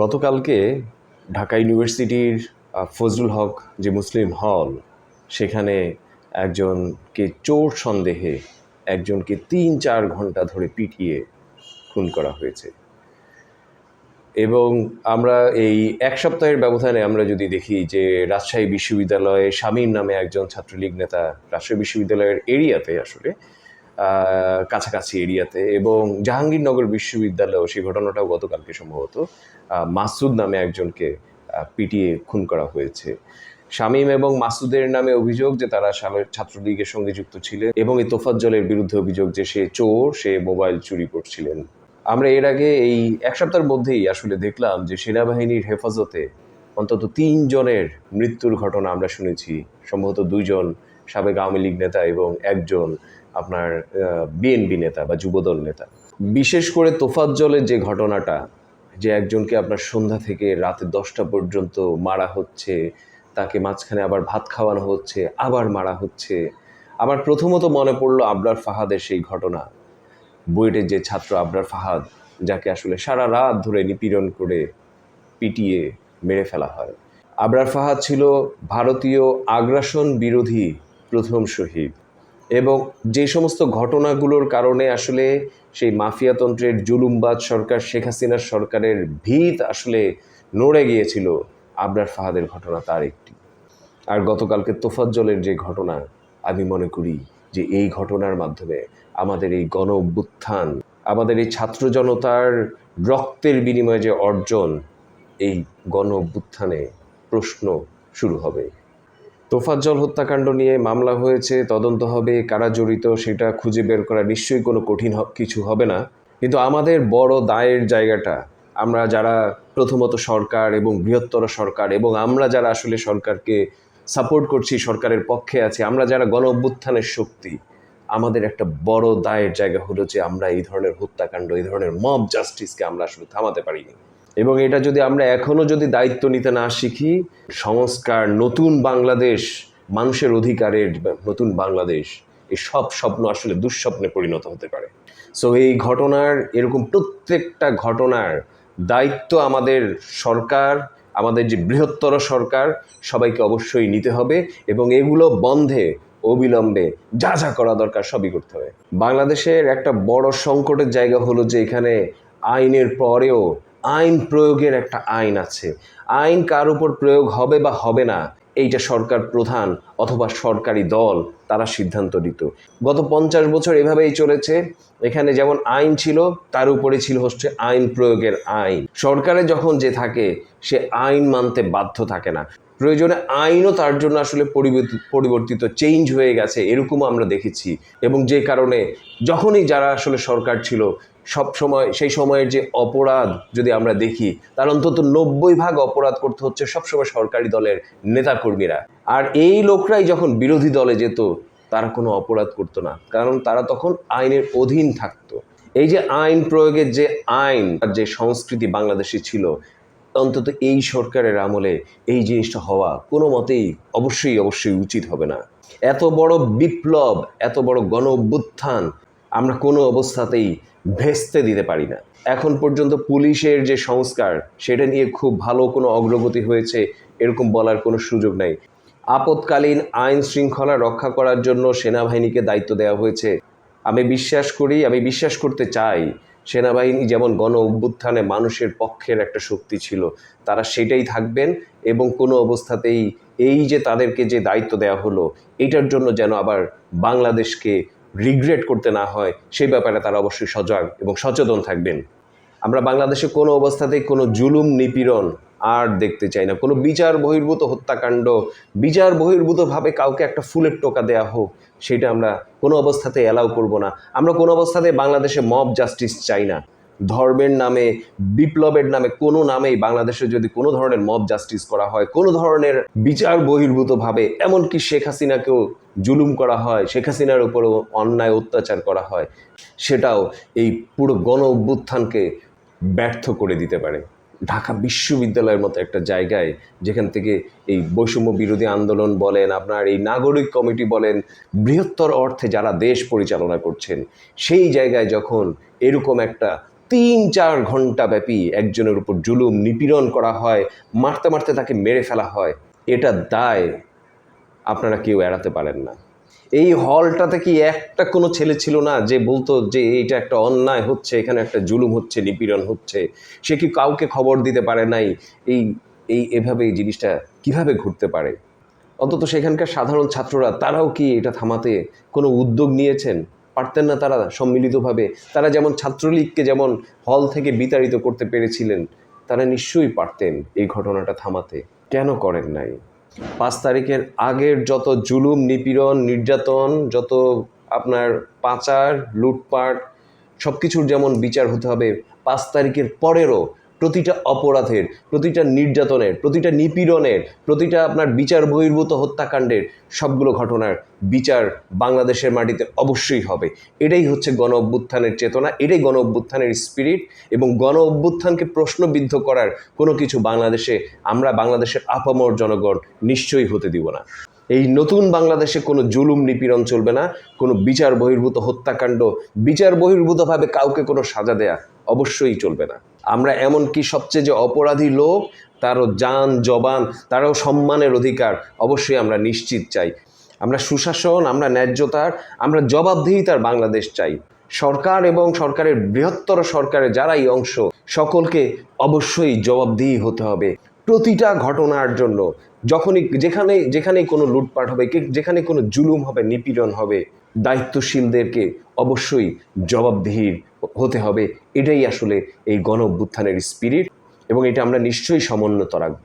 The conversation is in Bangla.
গতকালকে ঢাকা ইউনিভার্সিটির ফজলুল হক যে মুসলিম হল, সেখানে একজনকে চোর সন্দেহে একজনকে তিন চার ঘণ্টা ধরে পিটিয়ে খুন করা হয়েছে। এবং আমরা এই এক সপ্তাহের ব্যবধানে আমরা যদি দেখি যে রাজশাহী বিশ্ববিদ্যালয়ে স্বামীর নামে একজন ছাত্রলীগ নেতা, রাজশাহী বিশ্ববিদ্যালয়ের এরিয়াতে আসলে কাছাকাছি এরিয়াতে এবং জাহাঙ্গীরনগর বিশ্ববিদ্যালয়েও সেই ঘটনাটাও গতকালকে সম্ভবত মাসুদ নামে একজনকে পিটিয়ে খুন করা হয়েছে। শামীম এবং মাসুদের নামে অভিযোগ যে তারা ছাত্রলীগের সঙ্গে যুক্ত ছিলেন এবং এই তোফাজ্জলের বিরুদ্ধে অভিযোগ যে সে চোর, সে মোবাইল চুরি করছিলেন। আমরা এর আগে এই এক সপ্তাহের মধ্যেই আসলে দেখলাম যে সেনাবাহিনীর হেফাজতে অন্তত তিনজনের মৃত্যুর ঘটনা আমরা শুনেছি। সম্ভবত দুইজন সাবেক আওয়ামী লীগ নেতা এবং একজন আপনার বিএনপি নেতা বা যুবদল নেতা। বিশেষ করে তোফাজ্জলের যে ঘটনাটা, যে একজনকে আপনার সন্ধ্যা থেকে রাতে দশটা পর্যন্ত মারা হচ্ছে, তাকে মাঝখানে আবার ভাত খাওয়ানো হচ্ছে, আবার মারা হচ্ছে, আমার প্রথমত মনে পড়ল আবরার ফাহাদের সেই ঘটনা। বুয়েটের যে ছাত্র আবরার ফাহাদ, যাকে আসলে সারা রাত ধরে নিপীড়ন করে পিটিয়ে মেরে ফেলা হয়। আবরার ফাহাদ ছিল ভারতীয় আগ্রাসন বিরোধী প্রথম শহীদ। এবং যে সমস্ত ঘটনাগুলোর কারণে আসলে সেই মাফিয়াতন্ত্রের জুলুমবাদ সরকার, শেখ হাসিনার সরকারের ভিত আসলে নড়ে গিয়েছিল আবরার ফাহাদের ঘটনা তার একটি। আর গতকালকে তোফাজ্জলের যে ঘটনা, আমি মনে করি যে এই ঘটনার মাধ্যমে আমাদের এই গণ অভ্যুত্থান, আমাদের এই ছাত্র জনতার রক্তের বিনিময়ে যে অর্জন, এই গণ অভ্যুত্থানে প্রশ্ন শুরু হবে। তোফাজ্জল হত্যাকাণ্ড নিয়ে মামলা হয়েছে, তদন্ত হবে, কারা জড়িত সেটা খুঁজে বের করা নিশ্চয়ই কোনো কঠিন কিছু হবে না। কিন্তু আমাদের বড় দায়ের জায়গাটা, আমরা যারা প্রথমত সরকার এবং বৃহত্তর সরকার এবং আমরা যারা আসলে সরকারকে সাপোর্ট করছি, সরকারের পক্ষে আছি, আমরা যারা গণ অভ্যুত্থানের শক্তি, আমাদের একটা বড় দায়ের জায়গা হলো যে আমরা এই ধরনের হত্যাকাণ্ড, এই ধরনের মব জাস্টিসকে আমরা আসলে থামাতে পারিনি। এবং এটা যদি আমরা এখনও যদি দায়িত্ব নিতে না শিখি, সংস্কার, নতুন বাংলাদেশ, মানুষের অধিকারের নতুন বাংলাদেশ এই সব স্বপ্ন আসলে দুঃস্বপ্নে পরিণত হতে পারে। সো এই ঘটনার, এরকম প্রত্যেকটা ঘটনার দায়িত্ব আমাদের সরকার, আমাদের যে বৃহত্তর সরকার, সবাইকে অবশ্যই নিতে হবে এবং এগুলো বন্ধে, অবিলম্বে যা যা করা দরকার সবই করতে হবে। বাংলাদেশের একটা বড় সংকটের জায়গা হলো যে এখানে আইনের পরেও আইন প্রয়োগের একটা আইন আছে। আইন কার উপর প্রয়োগ হবে বা হবে না, এইটা সরকার প্রধান অথবা সরকারি দল, তারা সিদ্ধান্ত দিত গত পঞ্চাশ বছর এভাবেই চলেছে। এখানে যেমন আইন ছিল, তার উপরে ছিল হচ্ছে আইন প্রয়োগের আইন। সরকারে যখন যে থাকে, সে আইন মানতে বাধ্য থাকে না। প্রয়োজনে আইনও তার জন্য আসলে পরিবর্তিত চেঞ্জ হয়ে গেছে, এরকমও আমরা দেখেছি। এবং যে কারণে যখনই যারা আসলে সরকার ছিল, সব সময়, সেই সময়ের যে অপরাধ যদি আমরা দেখি, তার অন্তত নব্বই ভাগ অপরাধ করতে হচ্ছে সবসময় সরকারি দলের নেতাকর্মীরা। আর এই লোকরাই যখন বিরোধী দলে যেত, তারা কোনো অপরাধ করতো না। কারণ তারা তখন আইনের অধীন থাকতো। এই যে আইন প্রয়োগের যে আইন যে সংস্কৃতি বাংলাদেশে ছিল অন্তত এই সরকারের আমলে এই জিনিসটা হওয়া কোনো মতেই অবশ্যই অবশ্যই উচিত হবে না। এত বড় বিপ্লব, এত বড় গণ অভ্যুত্থান আমরা কোনো অবস্থাতেই ভেস্তে দিতে পারি না। এখন পর্যন্ত পুলিশের যে সংস্কার, সেটা নিয়ে খুব ভালো কোনো অগ্রগতি হয়েছে এরকম বলার কোনো সুযোগ নাই। আপৎকালীন আইন শৃঙ্খলা রক্ষা করার জন্য সেনাবাহিনীকে দায়িত্ব দেওয়া হয়েছে। আমি বিশ্বাস করি, আমি বিশ্বাস করতে চাই সেনাবাহিনী যেমন গণ অভ্যুত্থানে মানুষের পক্ষের একটা শক্তি ছিল, তারা সেটাই থাকবেন এবং কোনো অবস্থাতেই এই যে তাদেরকে যে দায়িত্ব দেওয়া হলো, এটার জন্য যেন আবার বাংলাদেশকে রিগ্রেট করতে না হয়, সেই ব্যাপারে তারা অবশ্যই সজাগ এবং সচেতন থাকবেন। আমরা বাংলাদেশে কোনো অবস্থাতেই কোনো জুলুম নিপীড়ন আর দেখতে চাই না। কোনো বিচার বহির্ভূত হত্যাকাণ্ড, বিচার বহির্ভূতভাবে কাউকে একটা ফুলের টোকা দেওয়া হোক, সেটা আমরা কোনো অবস্থাতে অ্যালাউ করব না। আমরা কোনো অবস্থাতে বাংলাদেশে মব জাস্টিস চাই না। ধর্মের নামে, বিপ্লবের নামে, কোনো নামেই বাংলাদেশে যদি কোনো ধরনের মব জাস্টিস করা হয়, কোনো ধরনের বিচার বহির্ভূতভাবে, এমনকি শেখ হাসিনাকেও জুলুম করা হয়, শেখ হাসিনার উপরেও অন্যায় অত্যাচার করা হয়, সেটাও এই পুরো গণ অভ্যুত্থানকে ব্যর্থ করে দিতে পারে। ঢাকা বিশ্ববিদ্যালয়ের মতো একটা জায়গায় যেখান থেকে এই বৈষম্য বিরোধী আন্দোলন বলেন, আপনার এই নাগরিক কমিটি বলেন, বৃহত্তর অর্থে যারা দেশ পরিচালনা করছেন, সেই জায়গায় যখন এরকম একটা তিন চার ঘণ্টা ব্যাপী একজনের উপর জুলুম, নিপীড়ন করা হয়, মারতে মারতে তাকে মেরে ফেলা হয়, এটা দায় আপনারা কেউ এড়াতে পারেন না। এই হলটাতে কি একটা কোনো ছেলে ছিল না যে বলতো যে এইটা একটা অন্যায় হচ্ছে, এখানে একটা জুলুম হচ্ছে, নিপীড়ন হচ্ছে? সে কি কাউকে খবর দিতে পারে নাই? এই এই, এভাবে এই জিনিসটা কীভাবে ঘুরতে পারে? অন্তত সেখানকার সাধারণ ছাত্ররা, তারাও কি এটা থামাতে কোনো উদ্যোগ নিয়েছেন? পারতেন না তারা সম্মিলিতভাবে? তারা যেমন ছাত্রলীগকে যেমন হল থেকে বিতাড়িত করতে পেরেছিলেন, তারা নিশ্চয়ই পারতেন এই ঘটনাটা থামাতে। কেন করেন নাই? পাঁচ তারিখের আগের যত জুলুম, নিপীড়ন, নির্যাতন, যত আপনার পাচার, লুটপাট সব কিছুর যেমন বিচার হতে হবে, পাঁচ তারিখের পরেরও প্রতিটা অপরাধের, প্রতিটা নির্যাতনের, প্রতিটা নিপীড়নের, প্রতিটা আপনার বিচার বহির্ভূত হত্যাকাণ্ডের সবগুলো ঘটনার বিচার বাংলাদেশের মাটিতে অবশ্যই হবে। এটাই হচ্ছে গণ অভ্যুত্থানের চেতনা, এটাই গণ অভ্যুত্থানের স্পিরিট এবং গণ অভ্যুত্থানকে প্রশ্নবিদ্ধ করার কোনো কিছু বাংলাদেশে, আমরা বাংলাদেশের আপামর জনগণ নিশ্চয়ই হতে দিব না। এই নতুন বাংলাদেশে কোনো জুলুম নিপীড়ন চলবে না, কোনো বিচার বহির্ভূত হত্যাকাণ্ড, বিচার বহির্ভূতভাবে কাউকে কোনো সাজা দেয়া অবশ্যই চলবে না। আমরা এমনকি সবচেয়ে যে অপরাধী লোক, তারও যান জবান, তারও সম্মানের অধিকার অবশ্যই আমরা নিশ্চিত চাই। আমরা সুশাসন, আমরা ন্যায্যতার, আমরা জবাবদিহিতার বাংলাদেশ চাই। সরকার এবং সরকারের বৃহত্তর সরকারের যারাই অংশ, সকলকে অবশ্যই জবাবদিহি হতে হবে প্রতিটা ঘটনার জন্য। যখনই যেখানে, যেখানেই কোনো লুটপাট হবে, কে- যেখানে কোনো জুলুম হবে, নিপীড়ন হবে, দায়িত্বশীলদেরকে অবশ্যই জবাবদিহির হতে হবে। এটাই আসলে এই গণ অভ্যুত্থানের স্পিরিট এবং এটা আমরা নিশ্চয়ই সমুন্নত রাখব।